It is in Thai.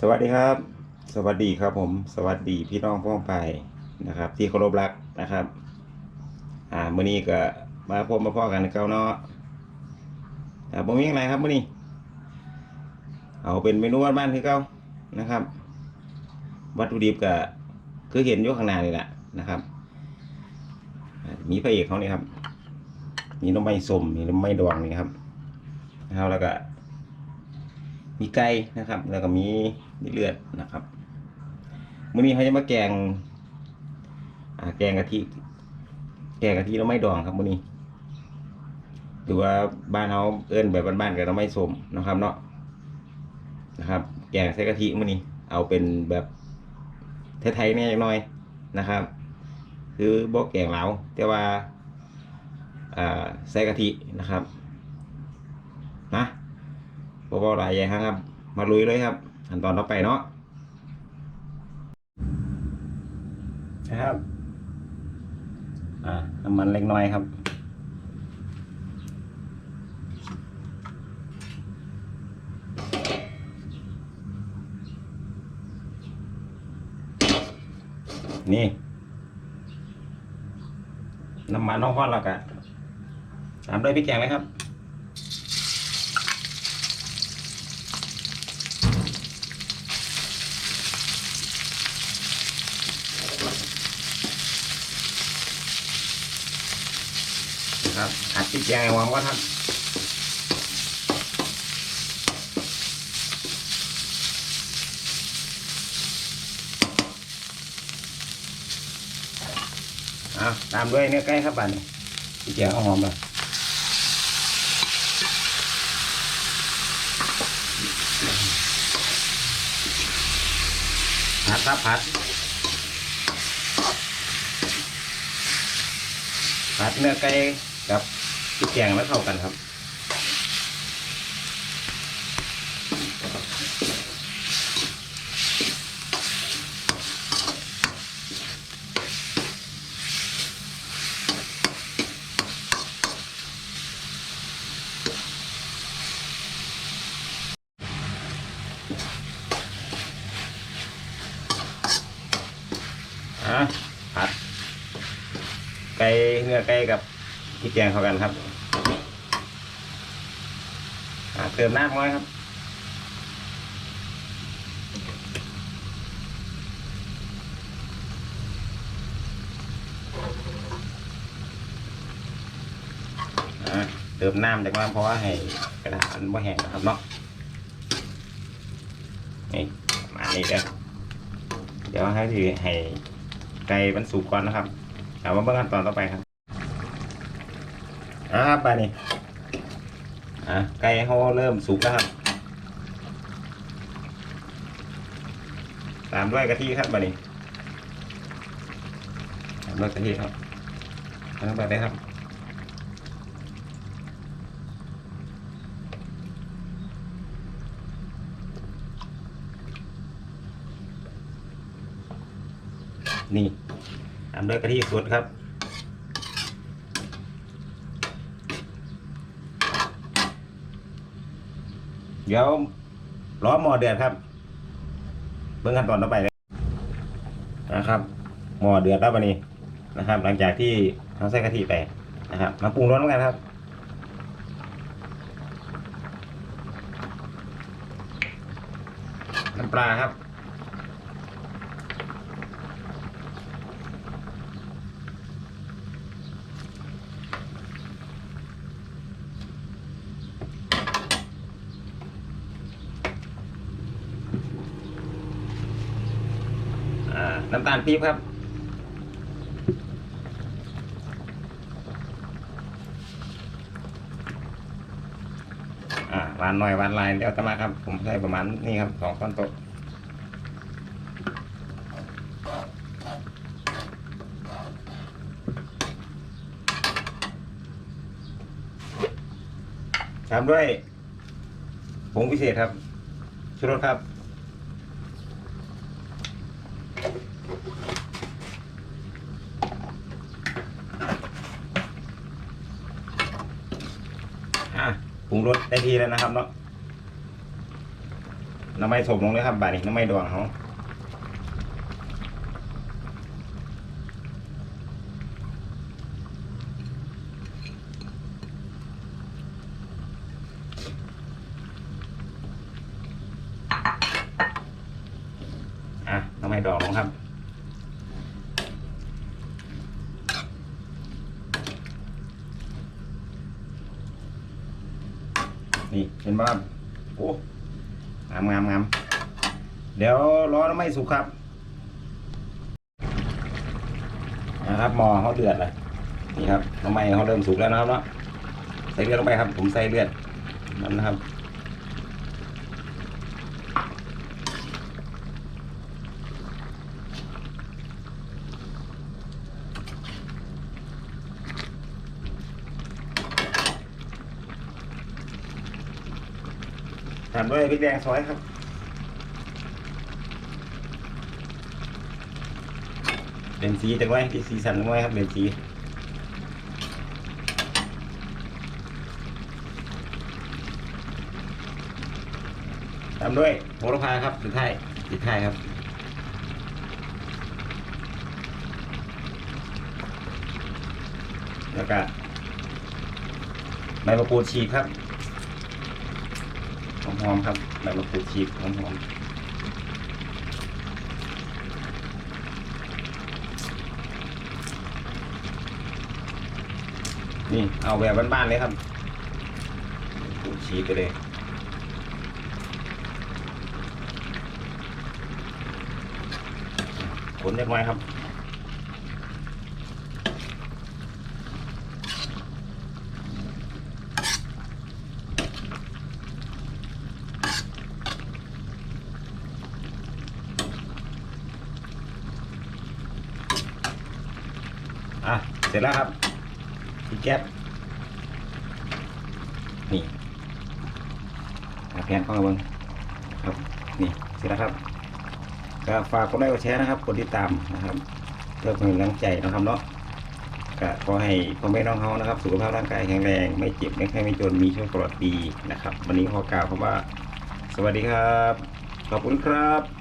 สวัสดีครับ สวัสดีครับผม สวัสดีพี่น้องพ้องไปนะครับ ที่เคารพรักนะครับ อ่ามื้อนี้ก็มาพบมาพ่อกันเก่าเนาะอ่าบ่มีอะไรครับมื้อนี้ เอาเป็นเมนูบ้านๆคือเก่านะครับ วัตถุดิบก็คือเห็นอยู่ข้างหน้านี่แหละนะครับ มีพระเอกเขานี่ครับมีน้ำไม้สมมีน้ำไม้ดองนี่ครับนะครับแล้วก็มีไก่นะครับ แล้วก็มี มีเลือดนะครับมื้อนี้เขาจะมาแกงอ่าแกงกะทิแกงกะทิแล้วไม่ดองครับมื้อนี้หรือว่าบ้านเขาเอิ้นแบบบ้านๆกันเราไม่สมนะครับเนาะนะครับ แกงใส่กะทิมื้อนี้ เอาเป็นแบบไทยๆเนี่ยหน่อยนะครับ คือบ่แกงเหลาแต่ว่าอ่าใส่กะทินะครับนะบอบหลายอย่างครับ มาลุยเลยครับ ขั้นตอนต่อไปเนาะนะครับ อ่าน้ำมันเล็กน้อยครับนี่น้ำมันน้องก้อนแล้วกันตามด้วยพริกแกงเลยครับ ครับหัดพริกแกงให้หอมก่อนครับเอาตามด้วยเนื้อไก่ครับบัดนี้พริกแกงเอาหอมเลยผัดครับผัดผัดเนื้อไก่ กับพริกแกงแล้วเข้ากันครับอะผัดไก่เนื้อไก่กับ พริกแกงเข้ากันครับเติมน้ำน้ครับเติมน้ำจากนั้นเพราะว่าให้กระดาษมันไม่แห้งนะครับเนาะนี่มานี้เด้อเดี๋ยวให้ทีให้ไก่มันสุกก่อนนะครับเอามาเบิ่งขั้นตอนต่อไปครับ อ่าครับไปนี่อ่าไก่เขาเริ่มสุกแล้วครับ ตามด้วยกะทิครับไปนี่ตามด้วยกะทิครับทำไปเลยครับนี่ตามด้วยกะทิสดครับ เดี๋ยวล้อหม้อเดือดครับ เบิ่งขั้นตอนต่อไปเลยนะครับ หม้อเดือดแล้ววันนี้นะครับ หลังจากที่เราใส่กะทิไปนะครับ มาปรุงรสกันครับน้ำปลาครับ อ่า น้ำตาลปี๊บครับ อ่าหวานหน่อยหวานลายเดี๋ยวจะมาครับ ผมใส่ประมาณนี้ครับสองช้อนโต๊ะตามด้วยผงพิเศษครับชูรสครับ อะ ปรุงรสได้ทีแล้วนะครับเนาะน้ำไม่สมลงเลยครับบาดนี้น้ำไม่ดองเขาอะน้ำไม่ดองลงครับ นี่เห็นบ้านโอ้งามงามงามเดี๋ยวรอน้ำไม่สุกครับนะครับมอเขาเดือดเลยนี่ครับทำไมเขาเริ่มสุกแล้วนะครับเนาะใส่เลือดลงไปครับ ผมใส่เลือดนั่นนะครับ ตามด้วยพริกแดงซอยครับเป็นสีจังไว้ที่สีสันจังไว้ครับเป็นสีตามด้วยโหระพาครับสุดท้ายสุดท้ายครับแล้วก็ใบมะกรูดฉีกครับ อมครับใบมะกรูดฉีกหอมนี่เอาแบบบ้านๆเลยครับฉีกไปเลยขนเรียบร้อยครับ อะ เสร็จแล้วครับพี่แก๊สนี่แผนเข้ามาเบิ้งครับ นี่ เสร็จแล้วครับก็ฝากกดไลค์กดแชร์นะครับกดติดตามนะครับเพื่อเป็นกำลังใจนะครับเนาะก็ขอให้พ่อแม่น้องเขานะครับ สุขภาพร่างกายแข็งแรง ไม่เจ็บไม่แค่ไม่จนมีช่วงปลอดดีนะครับ วันนี้ขอกล่าวคำว่า สวัสดีครับ ขอบคุณครับ